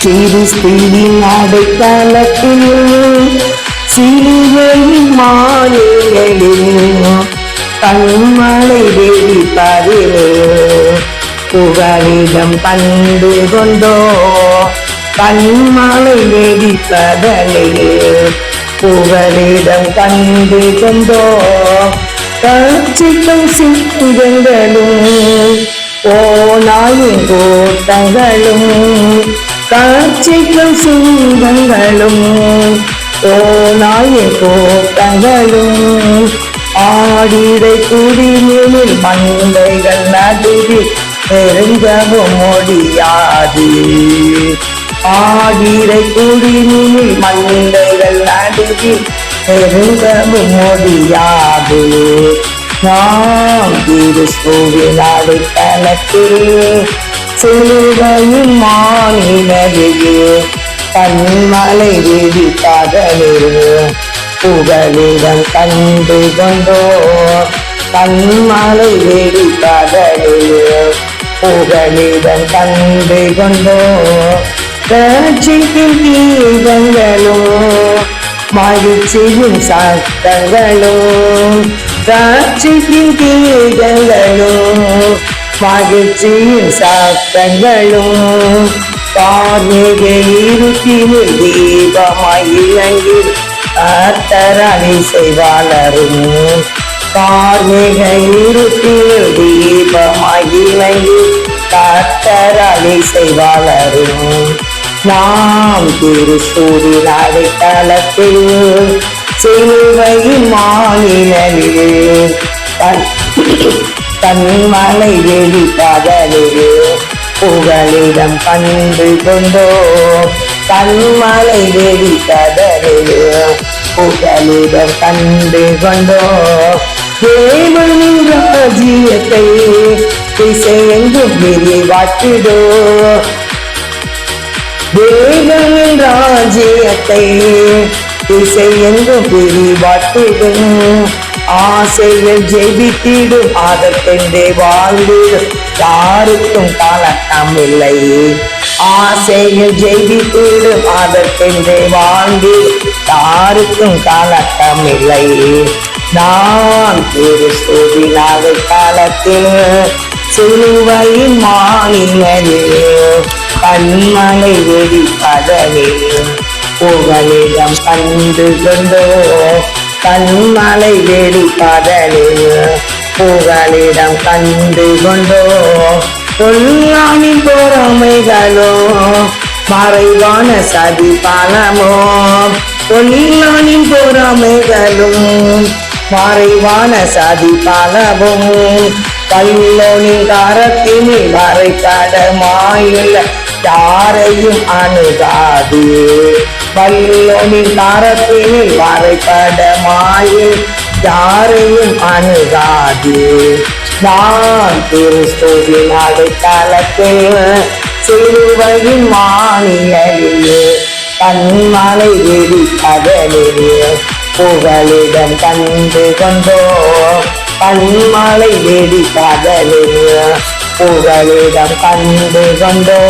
கிறிஸ்துவின் அடைக்கலத்தில் சிலுவையின் மாலைகளில் கண்மலை வெடிப்பதிலே புகழிடம் கண்டு கொண்டோ. கண்மலை வெடிப்பதலே புகழிடம் கண்டு கொண்டோ. காட்சிக்கும் சிங்கங்களும் போனாயும் கூட்டங்களும் காட்சிக்கும் சிங்கங்களும் போனாயும் கூட்டங்களும் ஆடிரை குடிமீனில் மந்தைகள் நடுவில் நெருங்கவும் முடியாது ஆடிரை குடிநீரில் மந்தைகள் நடுவில் நெருங்கவும் முடியாது நாம் கிறிஸ்துவின் அடைக்கலத்தில் சிலுவையின் மாநிலவிலே கண்மலை விதி வெடிப்பதலே புகழிடம் கண்டு கொண்டோ கண்மலை விதி வெடிப்பதலே புகழிடம் கண்டு கொண்டோ ரட்சிக்கும் தீபங்களும் மகிழ்ச்சியும் சத்தங்களும் ரட்சிக்கும் கீதங்களும் மகிழ்ச்சியின் சாத்தங்களும் பார்மிக இருட்டினில் தீபமாய் இலங்கி கத்தரடி செய்வாளரும் பார்மிக இருட்டினில் தீபமாய் இலங்கி கத்தரடி செய்வாளரும் நாம் திருசூரின் அடைக்கலத்தில் சிலுவையின் மாநிலத்தில் எழி வெளிப்பதலே புகழிடம் கண்டு கொண்டோ. கண்மலை தன்மலை வெளிப்பதலே புகழிடம் கண்டு கொண்டோ. தேவனின் ராஜ்யத்தை திசையெங்கும் விரிவாக்கிடோ. தேவனின் ராஜ்யத்தை திசையெங்கும் விரிவாக்கிடும். ஆசைகள் ஜெபித்திடும். அதற்கென்றே வாழ்ந்திடும் யாருக்கும் கலக்கம் இல்லை. ஆசைகள் ஜெயித்திடும் அதற்கென்றே வாழ்ந்திடும் யாருக்கும் கலக்கம் இல்லை. நான் திருசூதினாக காலத்தில் சிலுவையின் மாநிலையில் கண்மலை வெடிப்பதலே புகலிடம் கண்டு கொண்டோ. கண்மலை வேடி வெடிப்பதலே புகலிடம் கண்டு கொண்டோ பொல்லாமி பொறாமைகளோ மறைவான சதி பலமோ பொல்லானின் பொறாமைகளும் மறைவான சதி பலவும் கல்லோனின் கரத்தினில் வரைபட மாயுள்ள யாரையும் அணுகாது. வல்லோனின் கரத்தினில் வரைபட யாரையும் அணுகாது. நான் கிறிஸ்துவின் அடைக்காலத்தில் சிலுவையின் மாநிலையிலே கண்மலை கடலிலே புகழிடம் கண்டு கொண்டோ. கண்மலை கடலிலே புகழிடம் கண்டு கொண்டோ.